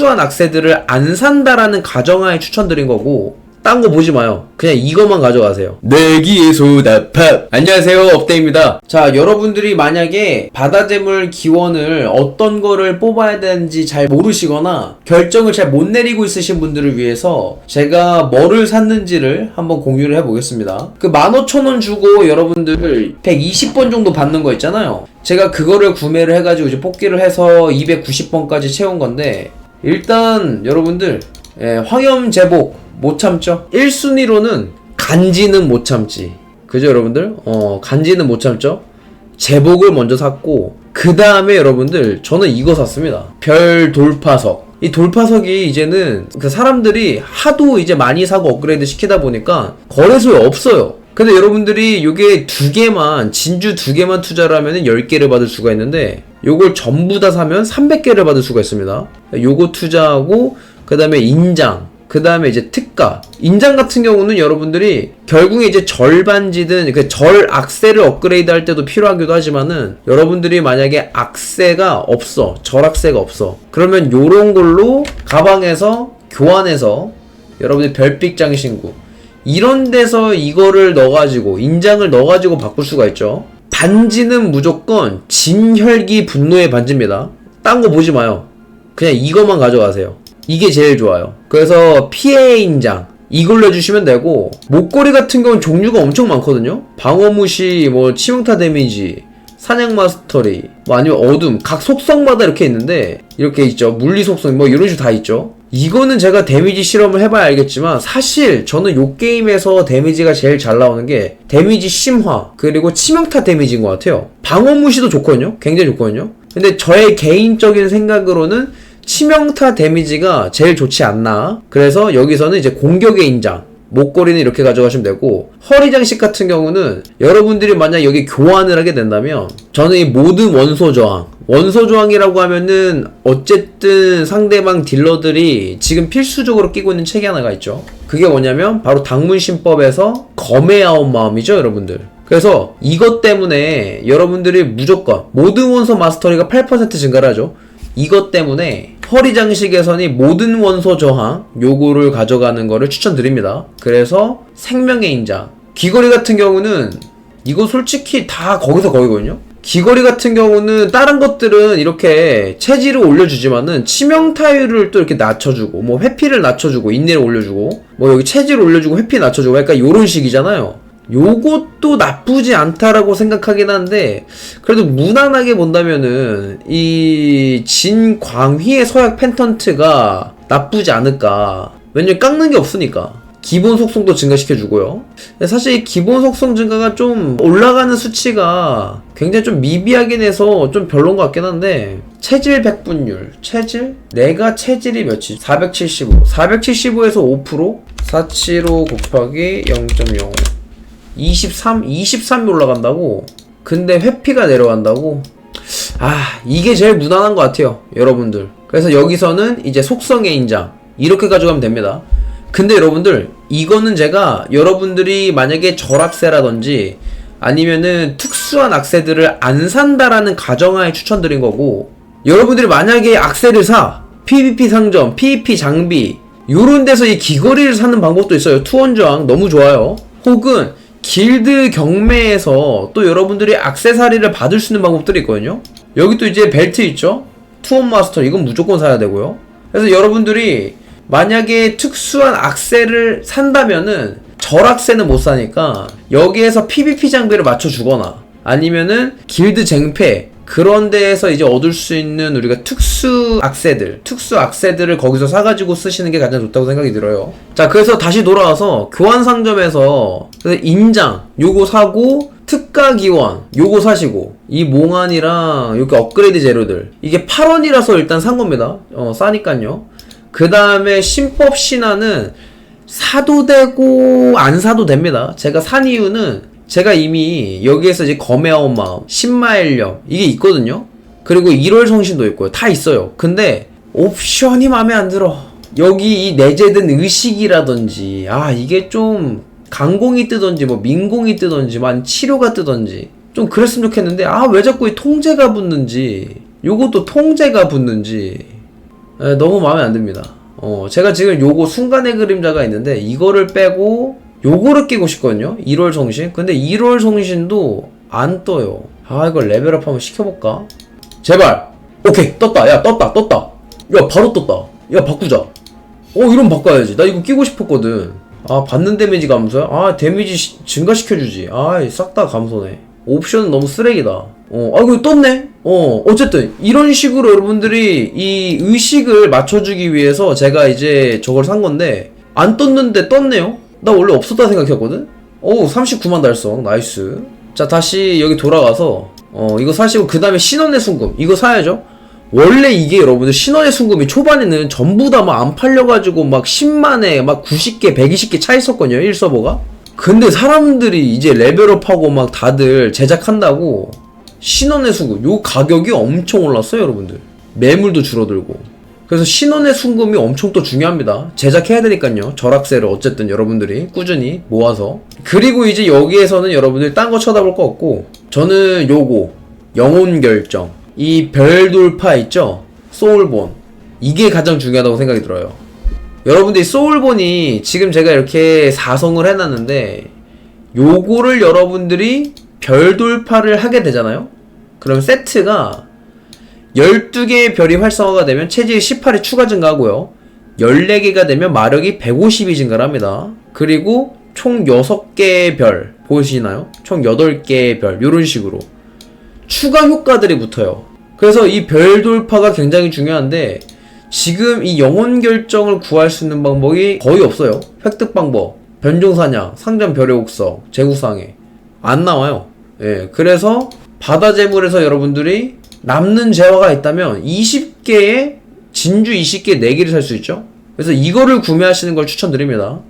특수한 악세들을 안 산다라는 가정하에 추천드린 거고 딴 거 보지 마요. 그냥 이것만 가져가세요. 내기의 소다팝. 안녕하세요, 업데입니다. 자, 여러분들이 만약에 바다재물 기원을 어떤 거를 뽑아야 되는지 잘 모르시거나 결정을 잘 못 내리고 있으신 분들을 위해서 제가 뭐를 샀는지를 한번 공유를 해보겠습니다. 그 15,000원 주고 여러분들 120번 정도 받는 거 있잖아요. 제가 그거를 구매를 해가지고 이제 뽑기를 해서 290번까지 채운 건데 일단 여러분들 예, 황염 제복 못 참죠. 1순위로는 간지는 못 참지. 그죠 여러분들? 어 간지는 못 참죠. 제복을 먼저 샀고 그 다음에 여러분들 저는 이거 샀습니다. 별 돌파석. 이 돌파석이 이제는 그 사람들이 하도 이제 많이 사고 업그레이드 시키다 보니까 거래소에 없어요. 근데 여러분들이 요게 두 개만 진주 두 개만 투자를 하면 10개를 받을 수가 있는데 요걸 전부 다 사면 300개를 받을 수가 있습니다. 요거 투자하고 그 다음에 인장 그 다음에 이제 특가. 인장 같은 경우는 여러분들이 결국에 이제 절반지든 그 절 악세를 업그레이드 할 때도 필요하기도 하지만은 여러분들이 만약에 악세가 없어. 절 악세가 없어. 그러면 요런 걸로 가방에서 교환해서 여러분들 별빛 장 신구. 이런 데서 이거를 넣어가지고 인장을 넣어가지고 바꿀 수가 있죠. 반지는 무조건 진혈기 분노의 반지입니다. 딴 거 보지 마요. 그냥 이것만 가져가세요. 이게 제일 좋아요. 그래서 피해 인장 이걸로 해주시면 되고 목걸이 같은 경우는 종류가 엄청 많거든요. 방어무시, 뭐 치명타 데미지, 사냥 마스터리, 뭐 아니면 어둠 각 속성마다 이렇게 있는데 이렇게 있죠. 물리 속성 뭐 이런 식으로 다 있죠. 이거는 제가 데미지 실험을 해봐야 알겠지만 사실 저는 요 게임에서 데미지가 제일 잘 나오는 게 데미지 심화 그리고 치명타 데미지인 것 같아요. 방어 무시도 좋거든요. 굉장히 좋거든요. 근데 저의 개인적인 생각으로는 치명타 데미지가 제일 좋지 않나. 그래서 여기서는 이제 공격의 인장. 목걸이는 이렇게 가져가시면 되고 허리 장식 같은 경우는 여러분들이 만약 여기 교환을 하게 된다면 저는 이 모든 원소 저항 원소 저항이라고 하면은 어쨌든 상대방 딜러들이 지금 필수적으로 끼고 있는 책이 하나가 있죠. 그게 뭐냐면 바로 당문신법에서 검의 아홉 마음이죠 여러분들. 그래서 이것 때문에 여러분들이 무조건 모든 원소 마스터리가 8% 증가를 하죠 이것 때문에 허리 장식에서는 모든 원소 저항 요거를 가져가는 거를 추천드립니다. 그래서 생명의 인장 귀걸이 같은 경우는 이거 솔직히 다 거기서 거기거든요. 귀걸이 같은 경우는 다른 것들은 이렇게 체질을 올려주지만은 치명 타율을 또 이렇게 낮춰주고 뭐 회피를 낮춰주고 인내를 올려주고 뭐 여기 체질을 올려주고 회피 낮춰주고 약간 요런 식이잖아요. 요것도 나쁘지 않다라고 생각하긴 한데 그래도 무난하게 본다면은 이 진광휘의 서약 펜턴트가 나쁘지 않을까. 왜냐면 깎는 게 없으니까. 기본 속성도 증가시켜주고요. 사실 이 기본 속성 증가가 좀 올라가는 수치가 굉장히 좀 미비하긴 해서 좀 별론 것 같긴 한데 체질 백분율 체질? 내가 체질이 몇이 475 475에서 5% 475 곱하기 0.05 23, 23이 올라간다고? 근데 회피가 내려간다고? 아, 이게 제일 무난한 것 같아요. 여러분들. 그래서 여기서는 이제 속성의 인장. 이렇게 가져가면 됩니다. 근데 여러분들, 이거는 제가 여러분들이 만약에 절악세라든지 아니면은 특수한 악세들을 안 산다라는 가정하에 추천드린 거고, 여러분들이 만약에 악세를 사, PVP 상점, PVP 장비, 요런 데서 이 귀걸이를 사는 방법도 있어요. 투원 저항 너무 좋아요. 혹은 길드 경매에서 또 여러분들이 악세사리를 받을 수 있는 방법들이 있거든요. 여기 또 이제 벨트 있죠? 투원 마스터 이건 무조건 사야 되고요. 그래서 여러분들이 만약에 특수한 악세를 산다면은 절악세는 못 사니까 여기에서 PVP 장비를 맞춰 주거나 아니면은 길드 쟁패 그런 데에서 이제 얻을 수 있는 우리가 특수 악세들, 특수 악세들을 거기서 사가지고 쓰시는 게 가장 좋다고 생각이 들어요. 자, 그래서 다시 돌아와서 교환 상점에서 인장 요거 사고 특가 기원 요거 사시고 이 몽환이랑 여기 업그레이드 재료들 이게 8원이라서 일단 산 겁니다. 어, 싸니깐요. 그 다음에 신법 신화는 사도 되고 안 사도 됩니다. 제가 산 이유는 제가 이미 여기에서 이제 검해온 마음, 신마일령 이게 있거든요. 그리고 1월 성신도 있고요. 다 있어요. 근데 옵션이 마음에 안 들어. 여기 이 내재된 의식이라든지 아 이게 좀 강공이 뜨던지 뭐 민공이 뜨던지 만 치료가 뜨던지 좀 그랬으면 좋겠는데 아 왜 자꾸 이 통제가 붙는지 요것도 통제가 붙는지 예, 너무 마음에 안 듭니다. 어, 제가 지금 요거 순간의 그림자가 있는데 이거를 빼고 요거를 끼고 싶거든요. 1월 성신. 근데 1월 성신도 안 떠요. 아, 이걸 레벨업 한번 시켜볼까? 제발. 오케이. 떴다. 야, 떴다. 떴다. 야, 바로 떴다. 야, 바꾸자. 어, 이러면 바꿔야지. 나 이거 끼고 싶었거든. 아, 받는 데미지 감소야? 아, 데미지 시- 증가시켜주지. 아, 싹 다 감소네. 옵션은 너무 쓰레기다. 어, 아, 이거 떴네? 어, 어쨌든, 이런 식으로 여러분들이 이 의식을 맞춰주기 위해서 제가 이제 저걸 산 건데, 안 떴는데 떴네요? 나 원래 없었다 생각했거든? 오, 39만 달성. 나이스. 자, 다시 여기 돌아가서, 어, 이거 사시고, 그 다음에 신원의 순금. 이거 사야죠? 원래 이게 여러분들 신원의 순금이 초반에는 전부 다 막 안 팔려가지고 막 10만에 막 90개, 120개 차 있었거든요, 1서버가. 근데 사람들이 이제 레벨업하고 막 다들 제작한다고 신원의 순금, 요 가격이 엄청 올랐어요, 여러분들. 매물도 줄어들고. 그래서 신원의 순금이 엄청 또 중요합니다. 제작해야 되니까요. 절약세를 어쨌든 여러분들이 꾸준히 모아서. 그리고 이제 여기에서는 여러분들 딴거 쳐다볼 거 없고, 저는 요거, 영혼 결정. 이 별 돌파 있죠? 소울본. 이게 가장 중요하다고 생각이 들어요. 여러분들이 소울본이 지금 제가 이렇게 4성을 해놨는데, 요거를 여러분들이 별 돌파를 하게 되잖아요? 그럼 세트가 12개의 별이 활성화가 되면 체질 18이 추가 증가하고요. 14개가 되면 마력이 150이 증가를 합니다. 그리고 총 6개의 별 보이시나요? 총 8개의 별 이런 식으로 추가 효과들이 붙어요. 그래서 이 별 돌파가 굉장히 중요한데 지금 이 영혼 결정을 구할 수 있는 방법이 거의 없어요. 획득 방법, 변종 사냥, 상점 별의 옥석, 제국상해 안 나와요. 예, 그래서 바다 재물에서 여러분들이 남는 재화가 있다면 20개의 진주 20개 4개를 살 수 있죠. 그래서 이거를 구매하시는 걸 추천드립니다.